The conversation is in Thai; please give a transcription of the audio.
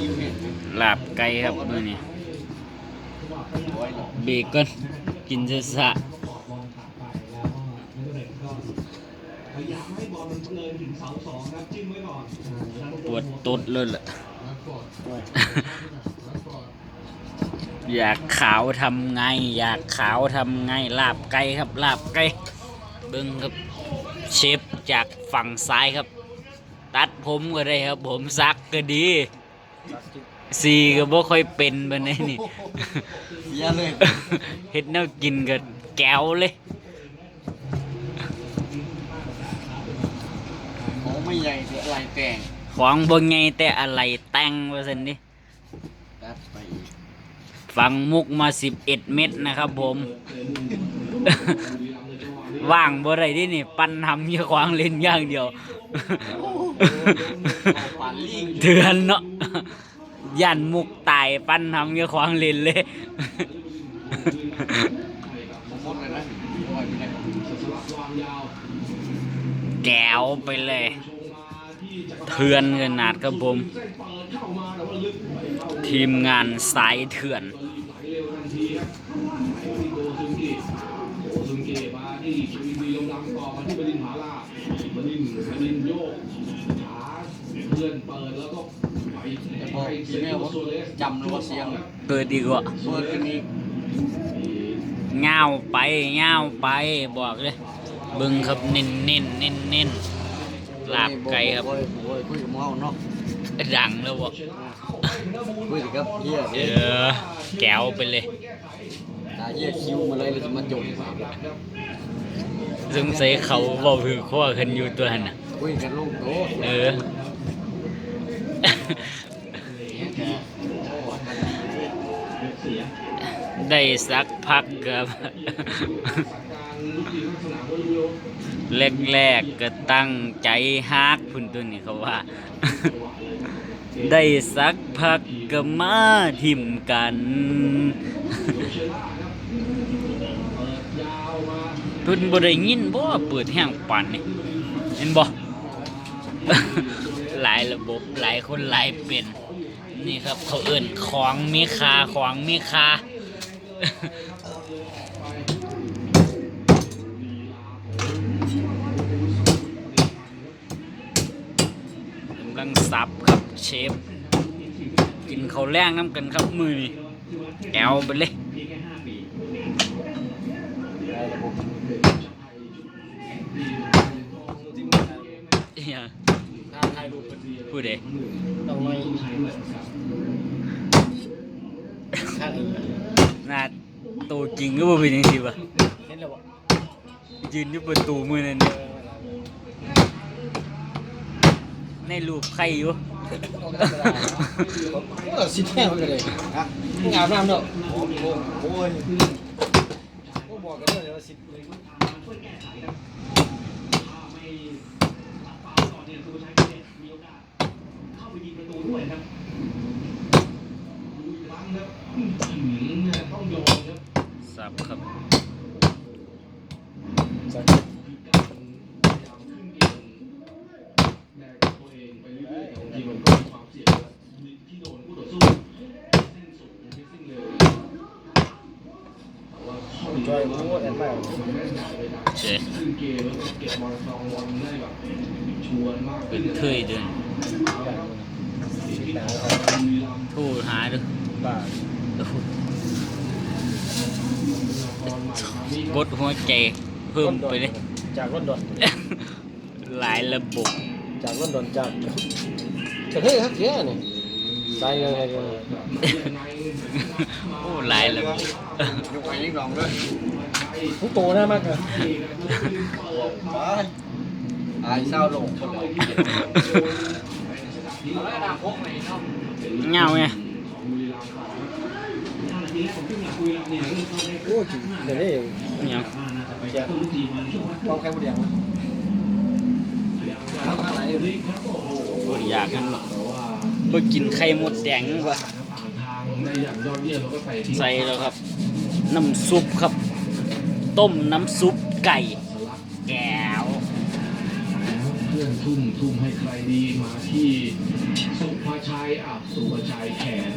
ยิ้มเห็นลาบไก่ครับมื้อนี้เบรกก่อนกินซะซะปวดตดเลยล่ะ อยากขาวทำไง อยากขาวทำไง ลาบไก่ครับ ลาบไก่เบิ้งครับ เชฟจากฝั่งซ้ายครับ ตัดผมก็ได้ครับ ผมซักก็ดี สีก็บ่ค่อยเป็นบันนี้นี่เสียเลยเฮ็ดแนวกินก็แก้วเลยของไม่ใหญ่เสียอะไรแต่งของบ่ไงแต่อะไรแต่งว่าซั่นนี่ตัดไปอีกฟังมุกมา11เม็ดนะครับผม ว่างบ่ได้เดินี่ ปั้นทำยี่ขวางเล่นอย่างเดียวปานลิงเถือนเนาะ ยันมุกตายปั้นทำเยี่ขวางล่นเลย แก้วไปเลย เถื่อนขนาดครับผมทีมงานสายเถื่อนเพื่อนเปิดแล้วก็ แต่พอกินแม่ว่าจำเลยว่าเสียงเปิดดีกว่าเปิดกันอีกเงาไปเงาไปบอกเลยเบึงครับเน้นเน้นเน้นเน้นลาบไก่ครับโอ้ยโอ้ยคุยกับหมอเนาะดังแล้วบ่คุยกับเฮียเออแก้วไปเลยตาเฮียคิวมาเลยเลยจะมาจมซึ่งใส่เขาบอกคือข้อขึ้นอยู่ตัวหันน่ะคุยกันลูกโตเออ ได้สักพักครับแรกๆก็ตั้งใจฮักพุ่นตัวนี้เขาว่า ได้สักพักก็มาทิมกันเพิ่นบ่ได้ยินบ่เปิดแห้งปานนี่เห็นบ่หลายระบบหลายคนหลายเป็น นี่ครับเขาเอิ่นของมีค่าของมีค่ากำลังสับครับเชฟ กินข้าวแรงน้ำกันครับมือนี่แอวไปเลยเฮียถ้าถ่ายรูปเป็นพูดเด้ ต้องไม่ข้างอีกหน้าตัวจริงก็บ่เป็นจังซี่บ่เห็นแล้วบ่ยืนอยู่ประตูมือนั่นนี่ในรูปใครอยู่เออสิแท้มันก็เลยฮะมึงอาบน้ำเนาะโอ้โหโอ้ยโอ้บอกกันเลยว่าสิต้องโยนครับสับครับสักพยายามขึ้นเกมแบกตัวเองปเรื่ยๆแต่บางทีมันก็มีความเสี่ยมีโดนคู่ต่อสู้เส้นสูงที่เส้นเร็วแต่ว่าข้อดีจอยโอ้แอนไปเฉยขึ้นเกมแล้วก็เก็บบอลครองบอลได้แบบชวนมากเป็นเคยเดินที่ของบุรีรัมย์โทรหาดูบ้า กดหัวใจเพิ่มไปเลยจากลอนดอนหลายระบบจากลอนดอนจากจากเฮ้ยครับแย่นี่ตายยังไงกันโอ้หลายระบบยกไปยิ่งลองด้วยผู้โตหน้ามากเลยอายเศร้าลงคนเลยเงาไง โอ้ยเดี๋ยวนี้เงาแกต้องแค่บุเรียงทำอะไรบ่อยากกันหรอกบ่กินไข่หมดแดงว่ะใส่แล้วครับ น้ำซุปครับ ต้มน้ำซุปไก่แก้วเพื่อนทุ่มทุ่มให้ใครดีมาที่สุพระชัยอะสุภาชัยแขน